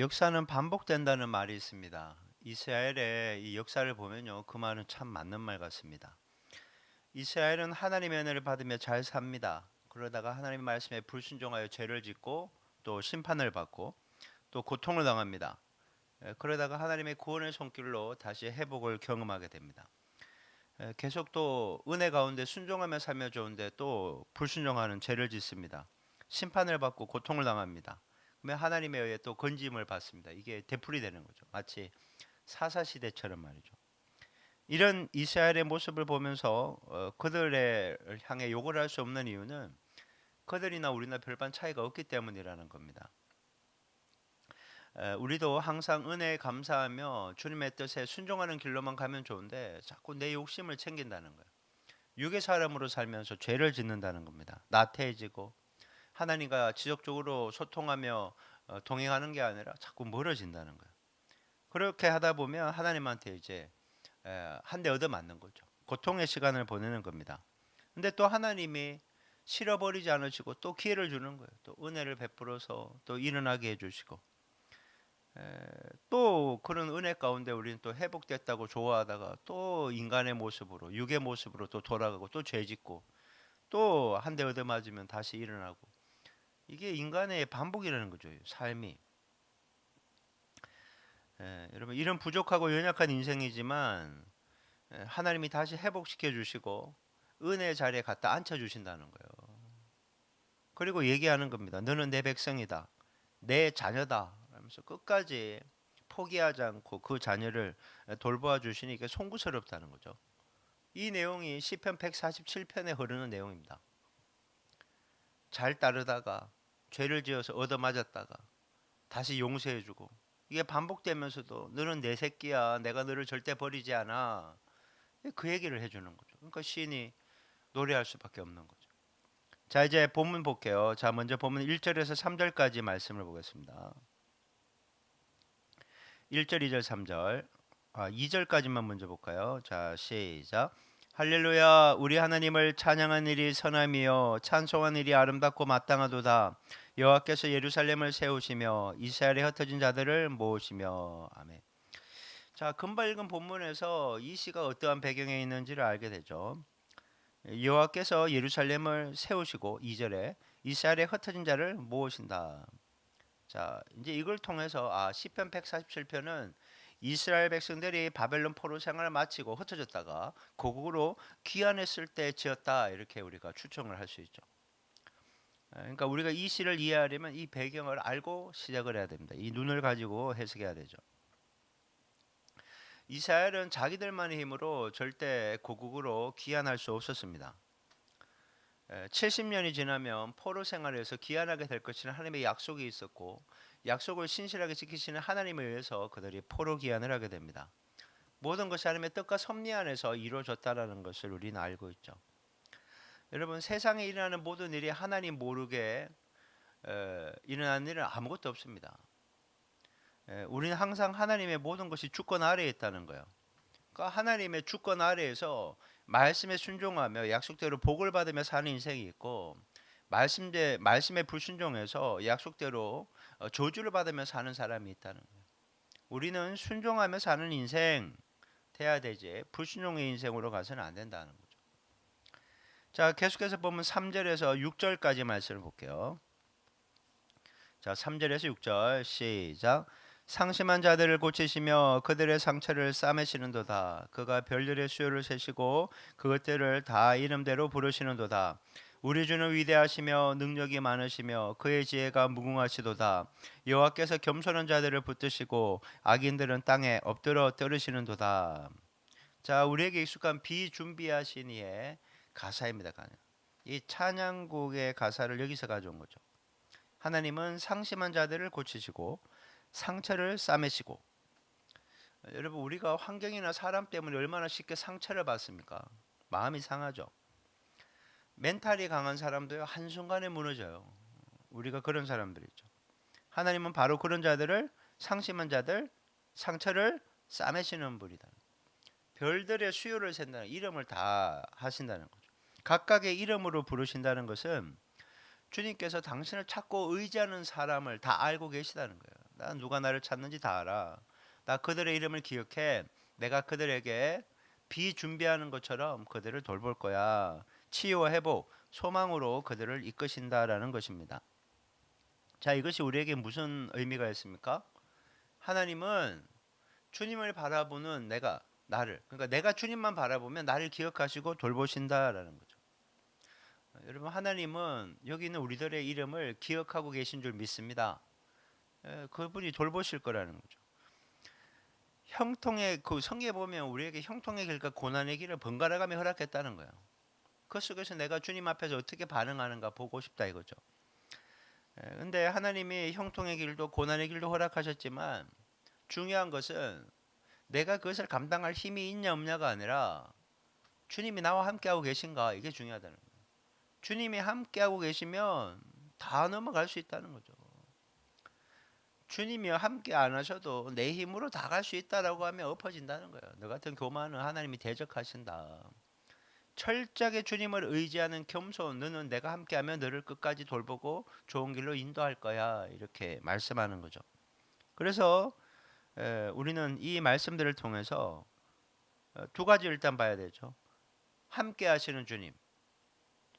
역사는 반복된다는 말이 있습니다. 이스라엘의 이 역사를 보면요, 그 말은 참 맞는 말 같습니다. 이스라엘은 하나님의 은혜를 받으며 잘 삽니다. 그러다가 하나님 말씀에 불순종하여 죄를 짓고 또 심판을 받고 또 고통을 당합니다. 에, 그러다가 하나님의 구원의 손길로 다시 회복을 경험하게 됩니다. 에, 계속 또 은혜 가운데 순종하며 살며 좋은데 또 불순종하는 죄를 짓습니다. 심판을 받고 고통을 당합니다. 하나님에 의해 또 건짐을 받습니다. 이게 되풀이 되는 거죠. 마치 사사 시대처럼 말이죠. 이런 이스라엘의 모습을 보면서 어, 그들을 향해 욕을 할 수 없는 이유는 그들이나 우리나 별반 차이가 없기 때문이라는 겁니다. 에, 우리도 항상 은혜에 감사하며 주님의 뜻에 순종하는 길로만 가면 좋은데 자꾸 내 욕심을 챙긴다는 거예요. 육의 사람으로 살면서 죄를 짓는다는 겁니다. 나태해지고 하나님과 지속적으로 소통하며 어, 동행하는 게 아니라 자꾸 멀어진다는 거예요. 그렇게 하다 보면 하나님한테 이제 한 대 얻어 맞는 거죠. 고통의 시간을 보내는 겁니다. 근데 또 하나님이 실어버리지 않으시고 또 기회를 주는 거예요. 또 은혜를 베풀어서 또 일어나게 해주시고 에, 또 그런 은혜 가운데 우리는 또 회복됐다고 좋아하다가 또 인간의 모습으로 육의 모습으로 또 돌아가고 또 죄짓고 또 한 대 얻어 맞으면 다시 일어나고 이게 인간의 반복이라는 거죠. 삶이. 예, 여러분 이런 부족하고 연약한 인생이지만 예, 하나님이 다시 회복시켜 주시고 은혜의 자리에 갖다 앉혀 주신다는 거예요. 그리고 얘기하는 겁니다. 너는 내 백성이다. 내 자녀다. 하면서 끝까지 포기하지 않고 그 자녀를 돌보아 주시니 이게 송구스럽다는 거죠. 이 내용이 시편 147편에 흐르는 내용입니다. 잘 따르다가 죄를 지어서 얻어맞았다가 다시 용서해주고 이게 반복되면서도 너는 내 새끼야 내가 너를 절대 버리지 않아. 그 얘기를 해주는 거죠. 그러니까 시인이 노래할 수밖에 없는 거죠. 자 이제 본문 볼게요. 자 먼저 본문 1절에서 3절까지 말씀을 보겠습니다. 1절 2절 3절. 아 2절까지만 먼저 볼까요? 자 시작 할렐루야 우리 하나님을 찬양한 일이 선함이요 찬송한 일이 아름답고 마땅하도다 여호와께서 예루살렘을 세우시며 이스라엘에 흩어진 자들을 모으시며 아멘. 자 금방 읽은 본문에서 이 시가 어떠한 배경에 있는지를 알게 되죠. 여호와께서 예루살렘을 세우시고 2절에 이스라엘에 흩어진 자를 모으신다. 자 이제 이걸 통해서 아 시편 147편은 이스라엘 백성들이 바벨론 포로 생활을 마치고 흩어졌다가 고국으로 귀환했을 때 지었다 이렇게 우리가 추정을 할 수 있죠. 그러니까 우리가 이 시를 이해하려면 이 배경을 알고 시작을 해야 됩니다. 이 눈을 가지고 해석해야 되죠. 이스라엘은 자기들만의 힘으로 절대 고국으로 귀환할 수 없었습니다. 70년이 지나면 포로 생활에서 귀환하게 될 것이라는 하나님의 약속이 있었고 약속을 신실하게 지키시는 하나님에 의해서 그들이 포로 귀환을 하게 됩니다. 모든 것이 하나님의 뜻과 섭리 안에서 이루어졌다라는 것을 우리는 알고 있죠. 여러분 세상에 일어나는 모든 일이 하나님 모르게 에, 일어나는 일은 아무것도 없습니다. 에, 우리는 항상 하나님의 모든 것이 주권 아래에 있다는 거예요. 그러니까 하나님의 주권 아래에서 말씀에 순종하며 약속대로 복을 받으며 사는 인생이 있고 말씀대 말씀에 불순종해서 약속대로 어, 저주를 받으며 사는 사람이 있다는 거예요. 우리는 순종하며 사는 인생 돼야 되지 불순종의 인생으로 가서는 안 된다는 거죠. 자, 계속해서 보면 3절에서 6절까지 말씀을 볼게요. 자, 3절에서 6절 시작. 상심한 자들을 고치시며 그들의 상처를 싸매시는도다. 그가 별들의 수요를 세시고 그것들을 다 이름대로 부르시는도다. 우리 주는 위대하시며 능력이 많으시며 그의 지혜가 무궁하시도다. 여호와께서 겸손한 자들을 붙드시고 악인들은 땅에 엎드려 떨으시는도다. 자, 우리에게 익숙한 비준비하신 이의 가사입니다. 이 찬양곡의 가사를 여기서 가져온 거죠. 하나님은 상심한 자들을 고치시고 상처를 싸매시고 여러분 우리가 환경이나 사람 때문에 얼마나 쉽게 상처를 받습니까? 마음이 상하죠. 멘탈이 강한 사람도요 한순간에 무너져요. 우리가 그런 사람들이죠. 하나님은 바로 그런 자들을 상심한 자들 상처를 싸매시는 분이다. 별들의 수요를 센다는 이름을 다 하신다는 거죠. 각각의 이름으로 부르신다는 것은 주님께서 당신을 찾고 의지하는 사람을 다 알고 계시다는 거예요. 나 누가 나를 찾는지 다 알아. 나 그들의 이름을 기억해. 내가 그들에게 비준비하는 것처럼 그들을 돌볼 거야. 치유와 회복, 소망으로 그들을 이끄신다라는 것입니다. 자, 이것이 우리에게 무슨 의미가 있습니까? 하나님은 주님을 바라보는 내가 나를 그러니까 내가 주님만 바라보면 나를 기억하시고 돌보신다라는 거죠. 여러분 하나님은 여기 있는 우리들의 이름을 기억하고 계신 줄 믿습니다. 예, 그분이 돌보실 거라는 거죠. 형통의 그 성경에 보면 우리에게 형통의 길과 고난의 길을 번갈아가며 허락했다는 거예요. 그 속에서 내가 주님 앞에서 어떻게 반응하는가 보고 싶다 이거죠. 예, 근데 하나님이 형통의 길도 고난의 길도 허락하셨지만 중요한 것은 내가 그것을 감당할 힘이 있냐 없냐가 아니라 주님이 나와 함께하고 계신가 이게 중요하다는 거예요. 주님이 함께하고 계시면 다 넘어갈 수 있다는 거죠. 주님이 함께 안 하셔도 내 힘으로 다 갈 수 있다라고 하면 엎어진다는 거예요. 너 같은 교만은 하나님이 대적하신다. 철저하게 주님을 의지하는 겸손 너는 내가 함께하면 너를 끝까지 돌보고 좋은 길로 인도할 거야 이렇게 말씀하는 거죠. 그래서 에, 우리는 이 말씀들을 통해서 어, 두 가지 일단 봐야 되죠. 함께 하시는 주님,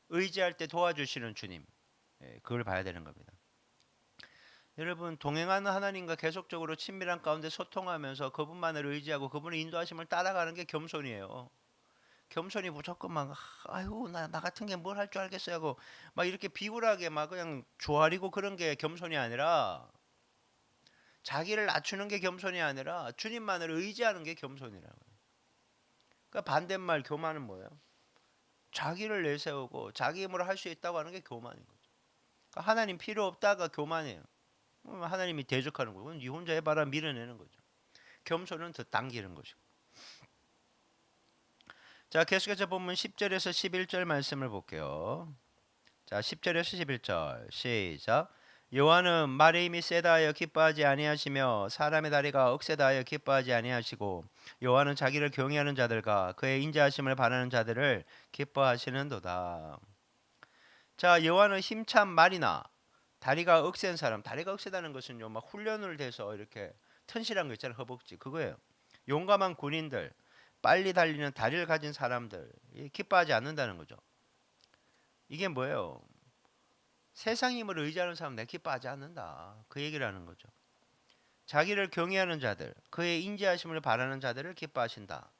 의지할 때 도와주시는 주님, 예, 그걸 봐야 되는 겁니다. 여러분 동행하는 하나님과 계속적으로 친밀한 가운데 소통하면서 그분만을 의지하고 그분의 인도하심을 따라가는 게 겸손이에요. 겸손이 무조건 막 아유 나, 나 같은 게 뭘 할 줄 알겠어요 하고 막 이렇게 비굴하게 막 그냥 조아리고 그런 게 겸손이 아니라 자기를 낮추는 게 겸손이 아니라 주님만을 의지하는 게 겸손이라고요. 그러니까 반대말 교만은 뭐예요? 자기를 내세우고 자기 힘으로 할 수 있다고 하는 게 교만인 거죠. 그러니까 하나님 필요 없다가 교만이에요. 하나님이 대적하는 거고 네 혼자 해봐라 밀어내는 거죠. 겸손은 더 당기는 것이고. 자 계속해서 보면 10절에서 11절 말씀을 볼게요. 자 10절에서 11절 시작. 여호와는 말의 힘이 세다 하여 기뻐하지 아니하시며 사람의 다리가 억세다 하여 기뻐하지 아니하시고 여호와는 자기를 경외하는 자들과 그의 인자하심을 바라는 자들을 기뻐하시는도다. 자 여호와는 힘찬 말이나 다리가 억센 사람, 다리가 억세다는 것은요, 막 훈련을 돼서 이렇게 튼실한 거 있잖아요, 허벅지 그거예요. 용감한 군인들, 빨리 달리는 다리를 가진 사람들, 기뻐하지 않는다는 거죠. 이게 뭐예요? 세상 힘을 의지하는 사람 내가 기뻐하지 않는다. 그 얘기를 하는 거죠. 자기를 경외하는 자들, 그의 인지하심을 바라는 자들을 기뻐하신다.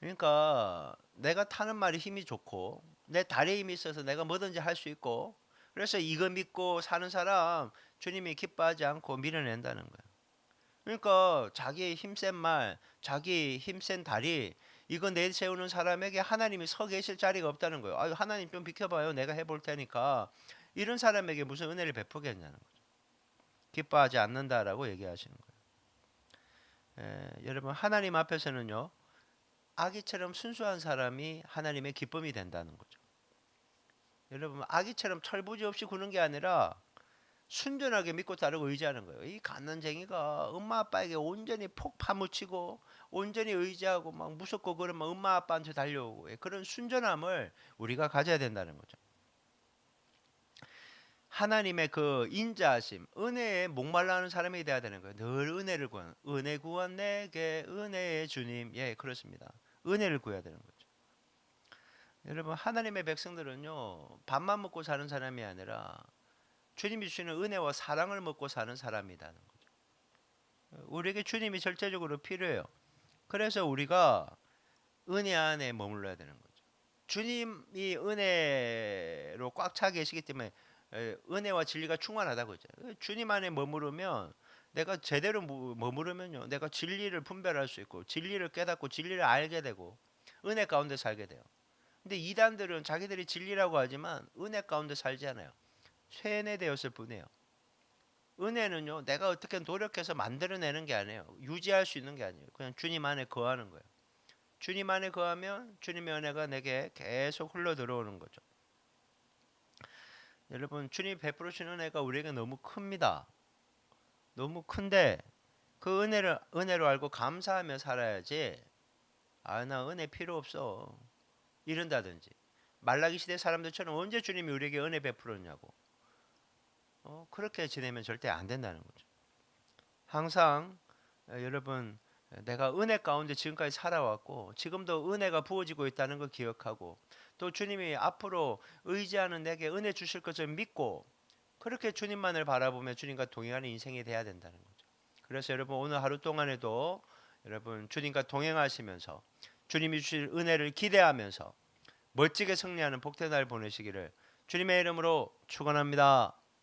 그러니까 내가 타는 말이 힘이 좋고 내 다리에 힘이 있어서 내가 뭐든지 할 수 있고 그래서 이거 믿고 사는 사람 주님이 기뻐하지 않고 밀어낸다는 거예요. 그러니까 자기의 힘센 말, 자기 힘센 다리 이거 내세우는 사람에게 하나님이 서 계실 자리가 없다는 거예요. 아, 하나님 좀 비켜봐요. 내가 해볼 테니까 이런 사람에게 무슨 은혜를 베푸겠냐는 거죠. 기뻐하지 않는다라고 얘기하시는 거예요. 에, 여러분 하나님 앞에서는요 아기처럼 순수한 사람이 하나님의 기쁨이 된다는 거죠. 여러분 아기처럼 철부지 없이 구는 게 아니라 순전하게 믿고 따르고 의지하는 거예요. 이 갓난쟁이가 엄마 아빠에게 온전히 폭 파묻히고 온전히 의지하고 막 무섭고 그러면 엄마 아빠한테 달려오고 예, 그런 순전함을 우리가 가져야 된다는 거죠. 하나님의 그 인자하심, 은혜에 목말라하는 사람이 돼야 되는 거예요. 늘 은혜를 구하는, 은혜 구한 내게 은혜의 주님, 예 그렇습니다. 은혜를 구해야 되는 거죠. 여러분 하나님의 백성들은요 밥만 먹고 사는 사람이 아니라 주님이 주시는 은혜와 사랑을 먹고 사는 사람이라는 거죠. 우리에게 주님이 절대적으로 필요해요. 그래서 우리가 은혜 안에 머물러야 되는 거죠. 주님이 은혜로 꽉 차 계시기 때문에 은혜와 진리가 충만하다고 했죠. 주님 안에 머무르면 내가 제대로 머무르면요, 내가 진리를 분별할 수 있고 진리를 깨닫고 진리를 알게 되고 은혜 가운데 살게 돼요. 근데 이단들은 자기들이 진리라고 하지만 은혜 가운데 살지 않아요. 쇠뇌되었을 뿐이에요. 은혜는요, 내가 어떻게 노력해서 만들어내는 게 아니에요. 유지할 수 있는 게 아니에요. 그냥 주님 안에 거하는 거예요. 주님 안에 거하면 주님의 은혜가 내게 계속 흘러 들어오는 거죠. 여러분, 주님 베풀으시는 은혜가 우리에게 너무 큽니다. 너무 큰데 그 은혜를 은혜로 알고 감사하며 살아야지. 아, 나 은혜 필요 없어. 이런다든지 말라기 시대 사람들처럼 언제 주님이 우리에게 은혜 베풀었냐고 어, 그렇게 지내면 절대 안 된다는 거죠. 항상 어, 여러분 내가 은혜 가운데 지금까지 살아왔고 지금도 은혜가 부어지고 있다는 걸 기억하고 또 주님이 앞으로 의지하는 내게 은혜 주실 것을 믿고 그렇게 주님만을 바라보며 주님과 동행하는 인생이 돼야 된다는 거죠. 그래서 여러분 오늘 하루 동안에도 여러분 주님과 동행하시면서 주님이 주실 은혜를 기대하면서 멋지게 승리하는 복된 날 보내시기를 주님의 이름으로 축원합니다.